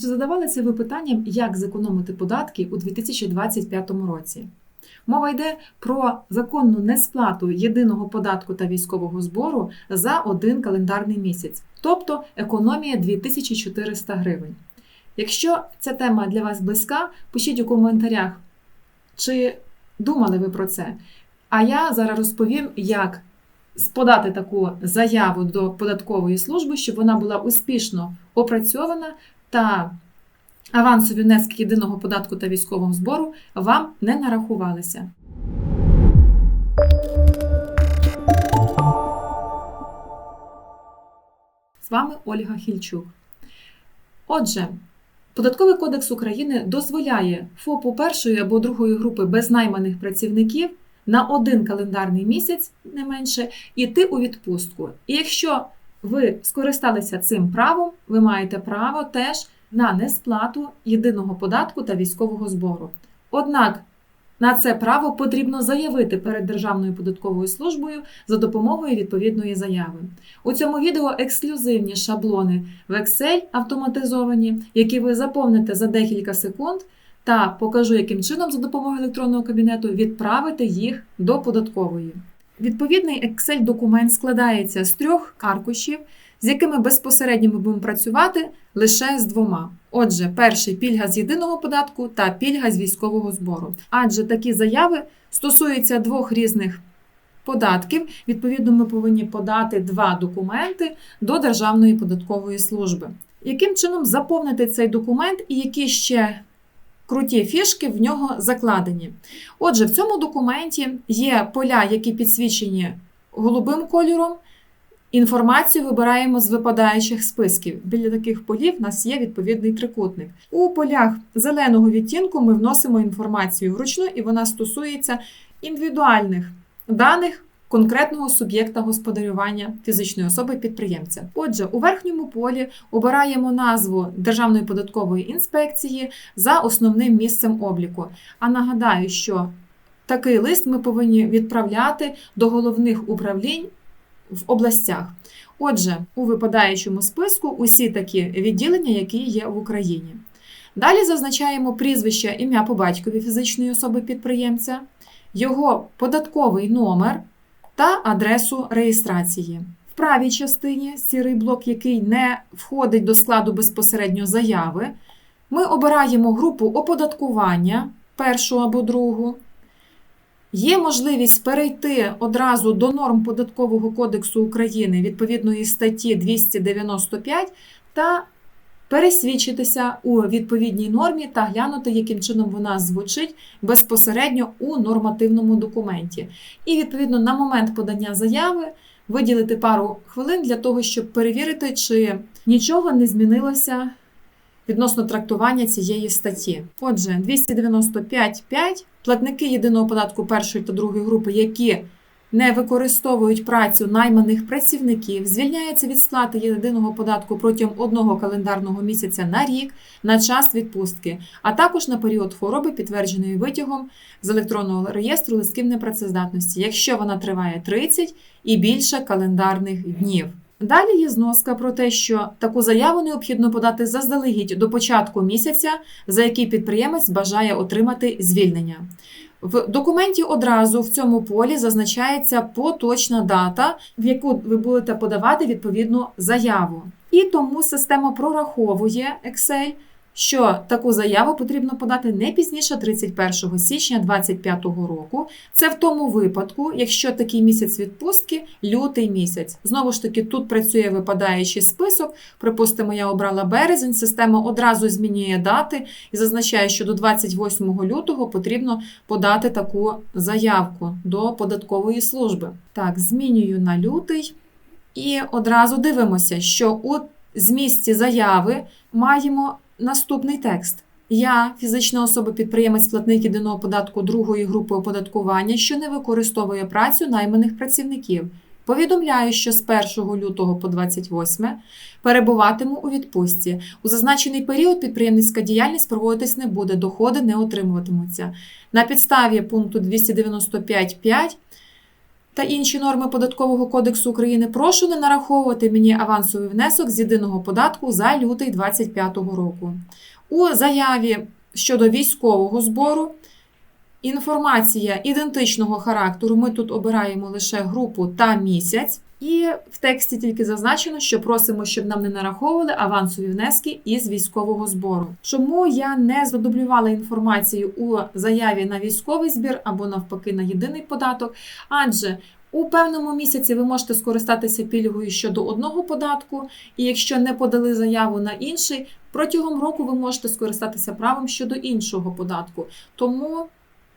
Чи задавалися ви питанням, як зекономити податки у 2025 році? Мова йде про законну несплату єдиного податку та військового збору за один календарний місяць, тобто економія 2400 гривень. Якщо ця тема для вас близька, пишіть у коментарях, чи думали ви про це. А я зараз розповім, як подати таку заяву до податкової служби, щоб вона була успішно опрацьована та авансові внески єдиного податку та військового збору вам не нарахувалися. З вами Ольга Хільчук. Отже, Податковий кодекс України дозволяє ФОПу першої або другої групи безнайманих працівників на один календарний місяць, не менше, іти у відпустку. І якщо ви скористалися цим правом, ви маєте право теж на несплату єдиного податку та військового збору. Однак на це право потрібно заявити перед Державною податковою службою за допомогою відповідної заяви. У цьому відео ексклюзивні шаблони в Excel автоматизовані, які ви заповните за декілька секунд, та покажу, яким чином за допомогою електронного кабінету відправити їх до податкової. Відповідний Excel-документ складається з трьох аркушів, з якими безпосередньо ми будемо працювати лише з двома. Отже, перший пільга з єдиного податку та пільга з військового збору. Адже такі заяви стосуються двох різних податків. Відповідно, ми повинні подати два документи до Державної податкової служби. Яким чином заповнити цей документ і які ще круті фішки в нього закладені? Отже, в цьому документі є поля, які підсвічені голубим кольором. Інформацію вибираємо з випадаючих списків. Біля таких полів у нас є відповідний трикутник. У полях зеленого відтінку ми вносимо інформацію вручну, і вона стосується індивідуальних даних конкретного суб'єкта господарювання фізичної особи підприємця. Отже, у верхньому полі обираємо назву Державної податкової інспекції за основним місцем обліку. А нагадаю, що такий лист ми повинні відправляти до головних управлінь в областях. Отже, у випадаючому списку усі такі відділення, які є в Україні. Далі зазначаємо прізвище ім'я по батькові фізичної особи підприємця, його податковий номер та адресу реєстрації. В правій частині сірий блок, який не входить до складу безпосередньо заяви, ми обираємо групу оподаткування першу або другу. Є можливість перейти одразу до норм Податкового кодексу України відповідної статті 295 та пересвідчитися у відповідній нормі та глянути, яким чином вона звучить безпосередньо у нормативному документі. І, відповідно, на момент подання заяви виділити пару хвилин для того, щоб перевірити, чи нічого не змінилося відносно трактування цієї статті. Отже, 295.5 платники єдиного податку першої та другої групи, які не використовують працю найманих працівників, звільняються від сплати єдиного податку протягом одного календарного місяця на рік на час відпустки, а також на період хвороби, підтвердженої витягом з електронного реєстру листків непрацездатності, якщо вона триває 30 і більше календарних днів. Далі є зноска про те, що таку заяву необхідно подати заздалегідь до початку місяця, за який підприємець бажає отримати звільнення. В документі одразу в цьому полі зазначається поточна дата, в яку ви будете подавати відповідну заяву. І тому система прораховує Excel що таку заяву потрібно подати не пізніше 31 січня 2025 року. Це в тому випадку, якщо такий місяць відпустки лютий місяць. Знову ж таки, тут працює випадаючий список. Припустимо, я обрала березень. Система одразу змінює дати і зазначає, що до 28 лютого потрібно подати таку заявку до податкової служби. Так, змінюю на лютий. І одразу дивимося, що у змісті заяви маємо Наступний текст. Я, фізична особа-підприємець платник єдиного податку другої групи оподаткування, що не використовує працю найманих працівників. Повідомляю, що з 1 лютого по 28 перебуватиму у відпустці. У зазначений період підприємницька діяльність проводитись не буде, доходи не отримуватимуться. На підставі пункту 295.5 та інші норми податкового кодексу України, прошу не нараховувати мені авансовий внесок з єдиного податку за лютий 2025 року. У заяві щодо військового збору інформація ідентичного характеру. Ми тут обираємо лише групу та місяць. І в тексті тільки зазначено, що просимо, щоб нам не нараховували авансові внески із військового збору. Чому я не задублювала інформацію у заяві на військовий збір або навпаки на єдиний податок? Адже у певному місяці ви можете скористатися пільгою щодо одного податку, і якщо не подали заяву на інший, протягом року ви можете скористатися правом щодо іншого податку. Тому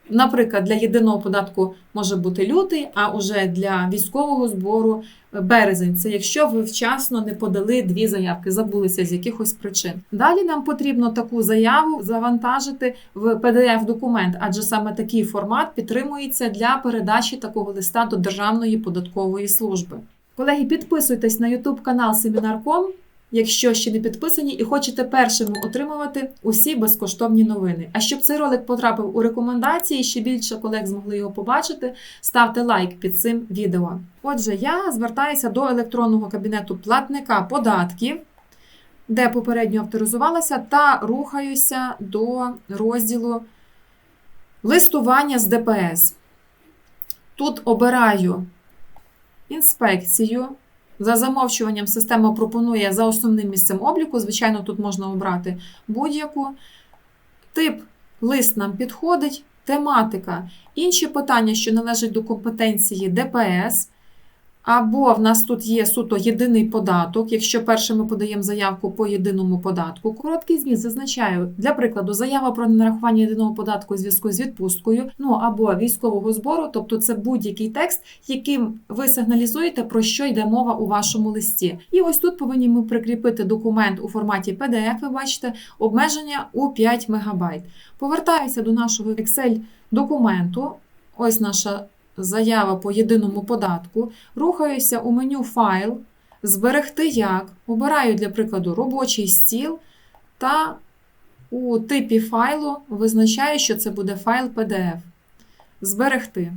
Наприклад, для єдиного податку може бути лютий, а уже для військового збору березень. Це якщо ви вчасно не подали дві заявки, забулися з якихось причин. Далі нам потрібно таку заяву завантажити в pdf документ адже саме такий формат підтримується для передачі такого листа до Державної податкової служби. Колеги, підписуйтесь на YouTube канал Семінар.ком якщо ще не підписані і хочете першими отримувати усі безкоштовні новини. А щоб цей ролик потрапив у рекомендації, ще більше колег змогли його побачити, ставте лайк під цим відео. Отже, я звертаюся до електронного кабінету платника податків. Де попередньо авторизувалася, та рухаюся до розділу листування з ДПС. Тут обираю інспекцію. За замовчуванням система пропонує за основним місцем обліку. Звичайно, тут можна обрати будь-яку. Тип лист нам підходить, тематика. Інші питання, що належать до компетенції ДПС. Або в нас тут є суто єдиний податок, якщо перше ми подаємо заявку по єдиному податку. Короткий зміст зазначаю, для прикладу, заява про ненарахування єдиного податку у зв'язку з відпусткою, ну або військового збору, тобто це будь-який текст, яким ви сигналізуєте, про що йде мова у вашому листі. І ось тут повинні ми прикріпити документ у форматі PDF, ви бачите, обмеження у 5 МБ. Повертаюся до нашого Excel документу. Ось наша заява по єдиному податку, рухаюся у меню Файл, Зберегти як, обираю, для прикладу, робочий стіл та у типі файлу визначаю, що це буде файл PDF. Зберегти.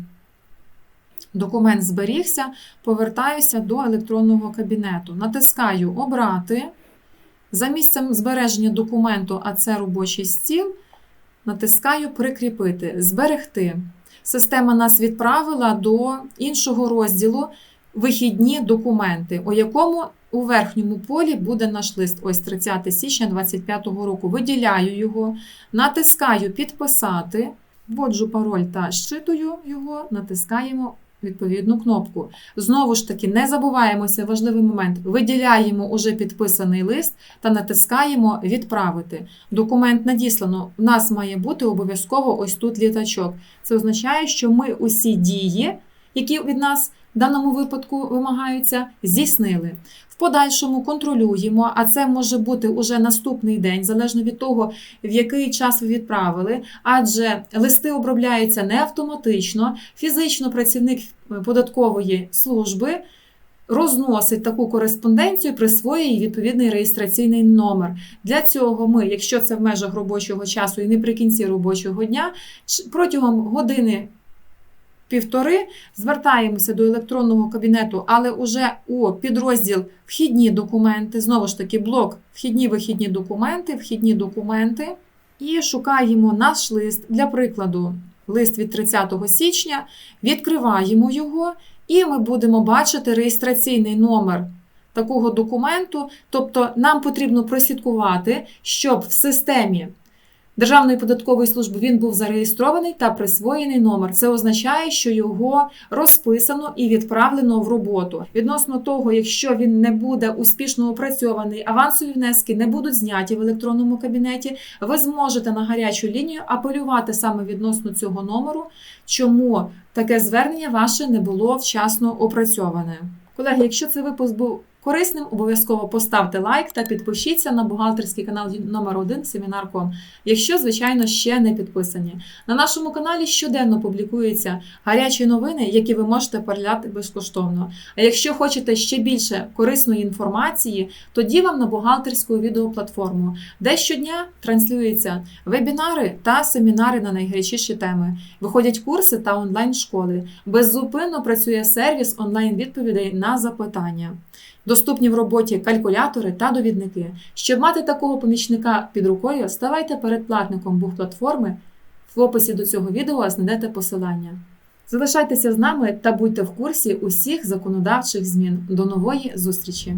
Документ зберігся, повертаюся до електронного кабінету. Натискаю Обрати. За місцем збереження документу, а це робочий стіл, натискаю Прикріпити, Зберегти система нас відправила до іншого розділу Вихідні документи, у якому у верхньому полі буде наш лист. Ось 30 січня 2025 року. Виділяю його, натискаю Підписати, вводжу пароль та щитую його, натискаємо відповідну кнопку. Знову ж таки, не забуваємося, важливий момент. Виділяємо уже підписаний лист та натискаємо Відправити. Документ надіслано. У нас має бути обов'язково ось тут літачок. Це означає, що ми усі дії, які від нас в даному випадку вимагаються, здійснили В подальшому контролюємо, а це може бути уже наступний день, залежно від того, в який час ви відправили, адже листи обробляються не автоматично. Фізично працівник податкової служби. Розносить таку кореспонденцію, присвоює відповідний реєстраційний номер. Для цього ми, якщо це в межах робочого часу і наприкінці робочого дня, протягом години півтори. Звертаємося до електронного кабінету, але уже у підрозділ Вхідні документи. Знову ж таки, блок Вхідні вихідні документи, вхідні документи. І шукаємо наш лист, для прикладу, лист від 30 січня, відкриваємо його, і ми будемо бачити реєстраційний номер такого документу. Тобто, нам потрібно прослідкувати, щоб в системі Державної податкової служби він був зареєстрований та присвоєний номер. Це означає, що його розписано і відправлено в роботу. Відносно того, якщо він не буде успішно опрацьований, авансові внески не будуть зняті в електронному кабінеті. Ви зможете на гарячу лінію апелювати саме відносно цього номеру, чому таке звернення ваше не було вчасно опрацьоване. Колеги, якщо цей випуск був корисним, обов'язково поставте лайк та підпишіться на бухгалтерський канал номер 1 Семінар.ком, якщо, звичайно, ще не підписані. На нашому каналі щоденно публікуються гарячі новини, які ви можете перегляти безкоштовно. А якщо хочете ще більше корисної інформації, тоді вам на бухгалтерську відеоплатформу, де щодня транслюються вебінари та семінари на найгарячіші теми. Виходять курси та онлайн-школи. Беззупинно працює сервіс онлайн-відповідей на запитання. Доступні в роботі калькулятори та довідники. Щоб мати такого помічника під рукою, ставайте передплатником бухплатформи. В описі до цього відео знайдете посилання. Залишайтеся з нами та будьте в курсі усіх законодавчих змін. До нової зустрічі!